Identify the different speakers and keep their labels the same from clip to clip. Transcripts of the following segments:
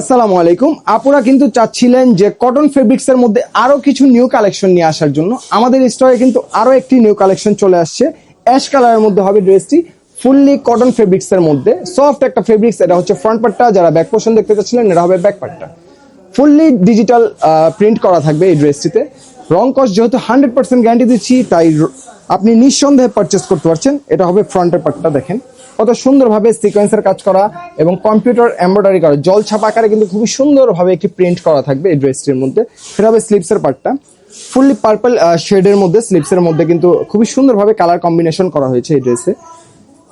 Speaker 1: আসসালামু আলাইকুম। আপুরা কিন্তু চাচ্ছিলেন যে কটন ফেব্রিক্স এর মধ্যে আরও কিছু নিউ কালেকশন নিয়ে আসার জন্য। আমাদের স্টকে কিন্তু আরও একটি নিউ কালেকশন চলে আসছে। অ্যাশ কালারের মধ্যে হবে ড্রেসটি ফুললি কটন ফেব্রিক্স এর মধ্যে। সফট একটা ফেব্রিক্স এটা হচ্ছে ফ্রন্ট পার্টটা যারা ব্যাক পোর্শন দেখতে চাচ্ছিলেন এটা হবে ব্যাক পার্টটা ফুললি ডিজিটাল প্রিন্ট করা থাকবে এই ড্রেসটিতে রং কস্ট যেহেতু হান্ড্রেড পার্সেন্ট গ্যারান্টি দিচ্ছি, তাই আপনি নিঃসন্দেহে পারচেস করতে পারছেন। এটা হবে ফ্রন্টের পার্টটা দেখেন। কত সুন্দরভাবে সিকোয়েন্সের কাজ করা এবং কম্পিউটার এমব্রয়ডারি করা। জল ছাপা আকারে কিন্তু খুবই সুন্দরভাবে একটি প্রিন্ট করা থাকবে এই ড্রেসটির মধ্যে। সেটা হবে স্লিপসের পার্টটা ফুললি পার্পল শেডের মধ্যে স্লিপসের মধ্যে কিন্তু খুবই সুন্দরভাবে কালার কম্বিনেশন করা হয়েছে এই ড্রেসে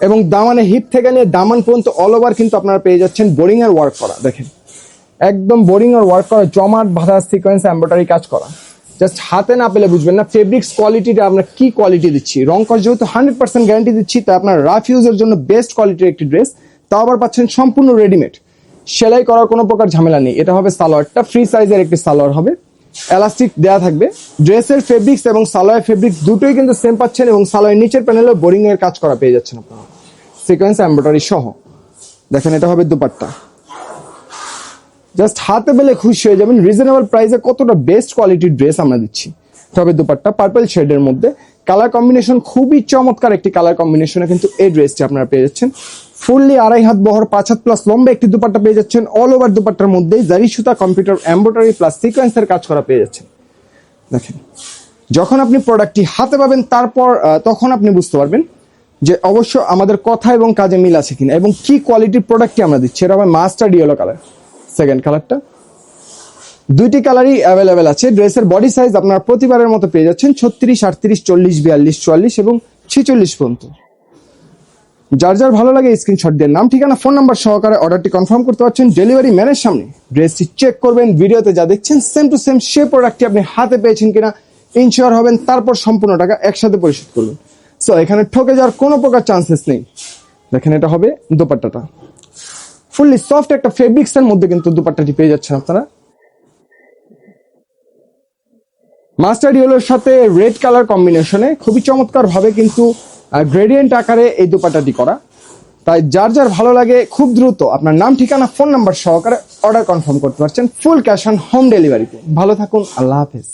Speaker 1: এবং দামানে হিপ থেকে নিয়ে দামান পর্যন্ত অল ওভার কিন্তু আপনারা পেয়ে যাচ্ছেন বোরিং এর ওয়ার্ক করা, দেখেন। একদম বোরিং আর ওয়ার্ক করা, জমাট বাঁধা সিকোয়েন্স এমব্রয়ডারি কাজ করা। জাস্ট হাতে না পেলে বুঝবেন না। ফেব্রিক্স কোয়ালিটিটা আমরা কি কোয়ালিটি দিচ্ছি? রং কস যেহেতু হান্ড্রেড পার্সেন্ট গ্যারান্টি দিচ্ছি, তাই আপনার রাফ ইউজের জন্য বেস্ট কোয়ালিটির একটি ড্রেস তাও আবার পাচ্ছেন সম্পূর্ণ রেডিমেড সেলাই করার কোনো প্রকার ঝামেলা নেই। এটা হবে সালোয়ারটা ফ্রি সাইজের একটি সালোয়ার হবে। এলাস্টিক দেওয়া থাকবে। ড্রেসের ফেব্রিক্স এবং সালোয়ার ফেব্রিক্স দুটোই কিন্তু সেম পাচ্ছেন এবং সালোয়ার নিচের প্যানেলে বোরিং এর কাজ করা পেয়ে যাচ্ছেন আপনারা। সিকোয়েন্স এমব্রয়ডারি সহ। দেখেন, এটা হবে দুপাট্টা। জাস্ট হাতে পেলে খুশি হয়ে যাবেন। রিজনেবল প্রাইসে কতটা বেস্ট কোয়ালিটির ড্রেস আমরা দিচ্ছি। তবে দুপাট্টা পার্পল শেডের মধ্যে। কালার কম্বিনেশন খুবই চমৎকার একটি কালার কম্বিনেশনে কিন্তু এই ড্রেসটি আপনারা পেয়ে যাচ্ছেন। ফুললি আড়াই হাত বহর, পাঁচ হাত প্লাস লম্বা একটি দুপাট্টা পেয়ে যাচ্ছেন। অল ওভার দুপাট্টার মধ্যেই জারি সুতা কম্পিউটার এমব্রয়ডারি প্লাস সিকোয়েন্সের কাজ করা পেয়ে যাচ্ছেন। দেখেন, যখন আপনি প্রোডাক্টটি হাতে পাবেন, তারপর তখন আপনি বুঝতে পারবেন যে অবশ্য আমাদের কথা এবং কাজে মিল আছে কিনা এবং কি কোয়ালিটির প্রোডাক্টটি আমরা দিচ্ছি। এটা হবে মাস্টার্ড ইয়েলো কালার সেকেন্ড কালারটা দুইটি কালারই অ্যাভেলেবেল আছে। ড্রেসের বডি সাইজ আপনারা প্রতিবারের মতো পেয়ে যাচ্ছেন ছত্রিশ, আটত্রিশ, চল্লিশ, বিয়াল্লিশ, চুয়াল্লিশ এবং ছেচল্লিশ পর্যন্ত। যার যার ভালো লাগে স্ক্রিনশট দিয়ে নাম, ঠিকানা ফোন নাম্বার সহকারে অর্ডারটি কনফার্ম করতে পারছেন ডেলিভারি ম্যানের সামনে। ড্রেসটি চেক করবেন ভিডিওতে যা দেখছেন সেম টু সেম সে প্রোডাক্টটি আপনি হাতে পেয়েছেন কিনা ইনশিওর হবেন, তারপর সম্পূর্ণ টাকা একসাথে পরিশোধ করবেন সো এখানে ঠকে যাওয়ার কোনো প্রকার চান্সেস নেই। দেখেন এটা হবে দোপাট্টাটা। ফুললি সফট একটা ফেব্রিক্স এর মধ্যে কিন্তু দুপাট্টাটি পেয়ে যাচ্ছেন আপনারা। মাস্টার্ড ইয়েলোর সাথে রেড কালার কম্বিনেশনে খুবই চমৎকার ভাবে কিন্তু গ্রেডিয়েন্ট আকারে এই দুপাট্টাটি করা। তাই যার যার ভালো লাগে, খুব দ্রুত আপনার নাম, ঠিকানা ফোন নাম্বার সহকারে অর্ডার কনফার্ম করতে পারছেন ফুল ক্যাশ অন হোম ডেলিভারিতে ভালো থাকুন, আল্লাহ হাফেজ।